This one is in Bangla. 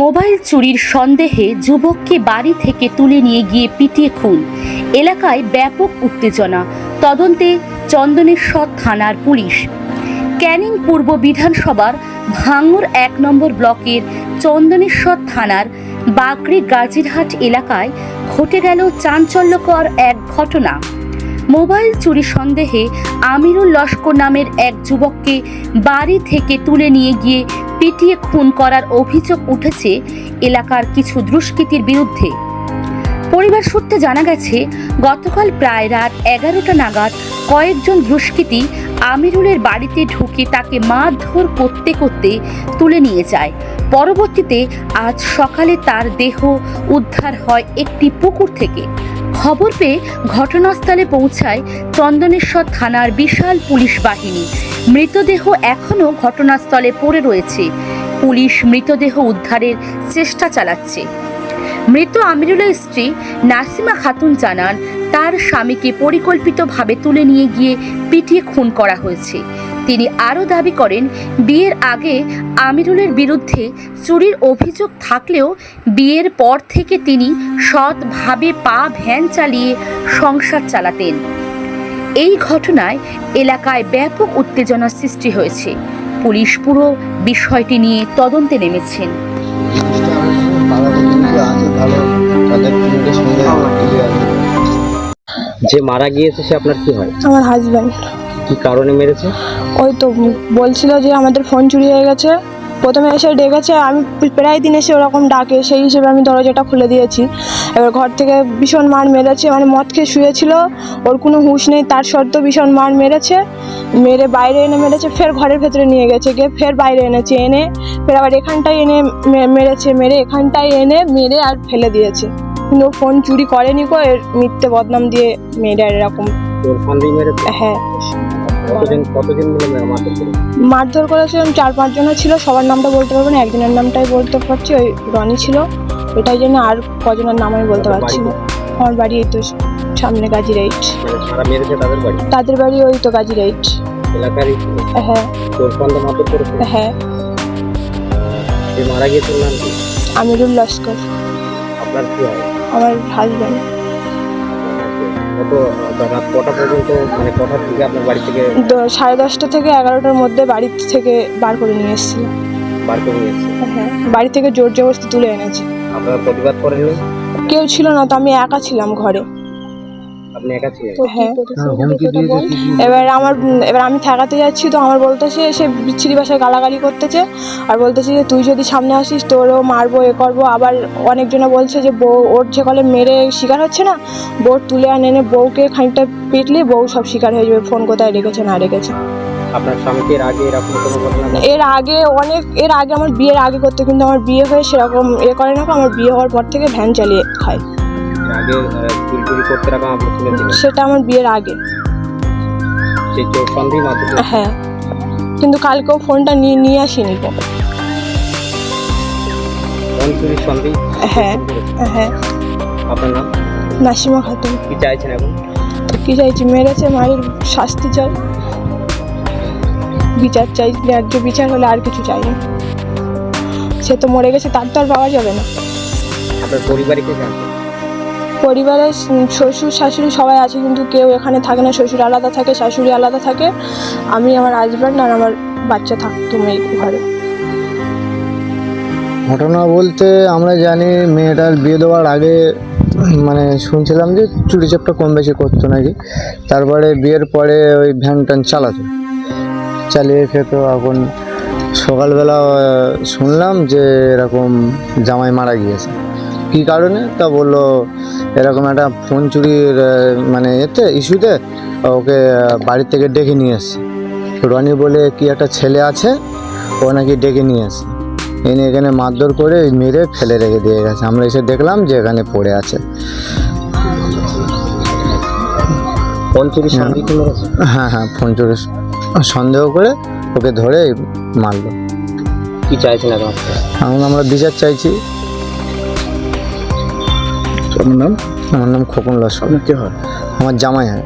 মোবাইল চুরির সন্দেহে যুবককে বাড়ি থেকে তুলে নিয়ে গিয়ে পিটিয়ে খুন। এলাকায় ব্যাপক উত্তেজনা। তদন্তে চন্দনেশ্বর থানার পুলিশ। ক্যানিং পূর্ব বিধানসভার ভাঙুর এক নম্বর ব্লকের চন্দনেশ্বর থানার বাগড়ি গাজীরহাট এলাকায় ঘটে গেল চাঞ্চল্যকর এক ঘটনা। মোবাইল চুরি সন্দেহে আমিরুল লস্কর নামের এক যুবককে বাড়ি থেকে তুলে নিয়ে গিয়ে পিটিয়ে খুন করার অভিযোগ উঠেছে এলাকার কিছু দুষ্কৃতীর বিরুদ্ধে। পরিবার সূত্রে জানা গেছে, গতকাল প্রায় রাত এগারোটা নাগাদ কয়েকজন দুষ্কৃতী আমিরুলের বাড়িতে ঢুকে তাকে মারধর করতে করতে তুলে নিয়ে যায়। পরবর্তীতে আজ সকালে তার দেহ উদ্ধার হয় একটি পুকুর থেকে। খবর পেয়ে ঘটনাস্থলে পৌঁছায় চন্দনেশ্বর থানার বিশাল পুলিশ বাহিনী। মৃতদেহ এখনও ঘটনাস্থলে পড়ে রয়েছে। পুলিশ মৃতদেহ উদ্ধারের চেষ্টা চালাচ্ছে। মৃত আমিরুলের স্ত্রী নাসিমা খাতুন জানান তার স্বামীকে পরিকল্পিতভাবে তুলে নিয়ে গিয়ে পিটিয়ে খুন করা হয়েছে। তিনি আরও দাবি করেন, বিয়ের আগে আমিরুলের বিরুদ্ধে চুরির অভিযোগ থাকলেও বিয়ের পর থেকে তিনি সৎভাবে পা ভ্যান চালিয়ে সংসার চালাতেন। এই ঘটনায় এলাকায় ব্যাপক উত্তেজনার সৃষ্টি হয়েছে। পুলিশ পুরো বিষয়টি নিয়ে তদন্তে নেমেছেন। যে মারা গিয়েছে সে আপনার কি হয়? আমার হাজব্যান্ড কি কারণে মেরেছে? ওই তো বলছিল যে আমাদের ফোন চুরি হয়ে গেছে। প্রথমে এসে ডেকেছে আমি প্রায় দিন এসে ওরকম ডাকে সেই হিসেবে আমি দরজাটা খুলে দিয়েছি। এবার ঘর থেকে ভীষণ মার মেরেছে মানে মদ খেয়ে শুয়েছিল ওর কোনো হুঁশ নেই তার সত্ত্বেও ভীষণ মার মেরেছে। মেরে বাইরে এনে মেরেছে ফের ঘরের ভেতরে নিয়ে গেছে গিয়ে ফের বাইরে এনেছে এনে ফের আবার এখানটায় এনে মেরেছে মেরে এখানটায় এনে মেরে আর ফেলে দিয়েছে। কিন্তু ফোন চুরি করেনি কো এর মিথ্যে বদনাম দিয়ে মেয়েরা এরকম। হ্যাঁ। কতদিন কতদিন মিলে মারধর করে মারধর করেছিলাম চার পাঁচজনের ছিল সবার নামটা বলতে পারব না একজনের নামটাই বলতে পারছি ওই রনি ছিল। এটাই জন্য আর কজনের নাম আমি বলতে পারছি না। আমার বাড়ি এই তো সামনে গাজী রাইট মানে তাদের বাড়ি? ওই তো গাজী রাইট হ্যাঁ। হ্যাঁ। মারা গিয়েছে নাম কি আমিরুল লস্কর। আপনার কি হয়? আমার হাজব্যান্ড কটা পর্যন্ত মানে কটা থেকে আপনার বাড়ি থেকে? সাড়ে দশটা থেকে এগারোটার মধ্যে বাড়ি থেকে বার করে নিয়ে এসেছিল বার করে নিয়েছে হ্যাঁ বাড়ি থেকে জোর জবরদস্তি তুলে এনেছে। আপনারা প্রতিবাদ করেননি? কেউ ছিল না তো আমি একা ছিলাম ঘরে। আপনি একা ছিলেন? হ্যাঁ। এবার আমার এবার আমি ঠেকাতে যাচ্ছি তো আমার বলতেছে সে বিচ্ছিরি ভাষায় গালাগালি করতেছে আর বলতেছে যে তুই যদি সামনে আসিস তোরও মারবো এ করব। আবার অনেকজনে বলছে যে বউ ওর যে কলে মেরে শিকার হচ্ছে না বউ তুলে আনে এনে বউকে খানিকটা পিটলে বউ সব শিকার হয়ে যাবে ফোন কোথায় রেখেছে না রেখেছে। আপনার স্বামীকে এর আগে এরকম কোনো ঘটনা এর আগে অনেক এর আগে আমার বিয়ের আগে করতে কিন্তু আমার বিয়ে হয়ে সেরকম এ করে না আমার বিয়ে হওয়ার পর থেকে ভ্যান চালিয়ে খায়। আগে চুরি চুরি করতে রাখা সেটা আমার বিয়ের আগে। সেই চোর মারধর হ্যাঁ। কিন্তু কালকেও ফোনটা নিয়ে নিয়ে আসিনি তো। কোন চুরির সন্দেহ হ্যাঁ হ্যাঁ। আপনার নাম? নাসিমা খাতুন। কি চাইছেন এখন? কি চাইছি? মেরেছে মায়ের শাস্তি চাই। বিচার চাই ন্যায্য বিচার হলে আর কিছু চাই না। সে তো মরে গেছে তার তো আর পাওয়া যাবে না। আপনার পরিবারে কে জানতো? পরিবারে শ্বশুর, শাশুড়ি সবাই আছে কিন্তু কেউ এখানে থাকে না। শ্বশুর আলাদা থাকে, শাশুড়ি আলাদা থাকে। আমি আমার হাজব্যান্ড আর আমার বাচ্চা থাকতো এই ঘরে। ঘটনা বলতে আমরা জানি মেয়েটার বিয়ে দেওয়ার আগে মানে শুনছিলাম যে চুরি চাপটা কম বেশি করতো নাকি। তারপরে বিয়ের পরে ওই ভ্যান ট্যান চালাতো। চালিয়ে খেতো এখন সকালবেলা শুনলাম যে এরকম জামাই মারা গিয়েছে। কী কারণে? তা বলল এরকম একটা ফোন চুরির মানে এতে ইস্যুতে ওকে বাড়ির থেকে ডেকে নিয়ে এসছে। রনি বলে কি একটা ছেলে আছে? ও নাকি ডেকে নিয়ে এসে এনে এখানে মারধর করে মেরে ফেলে রেখে দিয়ে গেছে। আমরা এসে দেখলাম যে এখানে পড়ে আছে। সন্দেহ কি মেরেছে হ্যাঁ হ্যাঁ ফোন চোরে সন্দেহ করে ওকে ধরে মারলো। কি চাইছেন এখন আমরা বিচার চাইছি। আপনার নাম? আমার নাম খোকন লস্কর কে হয়? আমার জামাই হয়।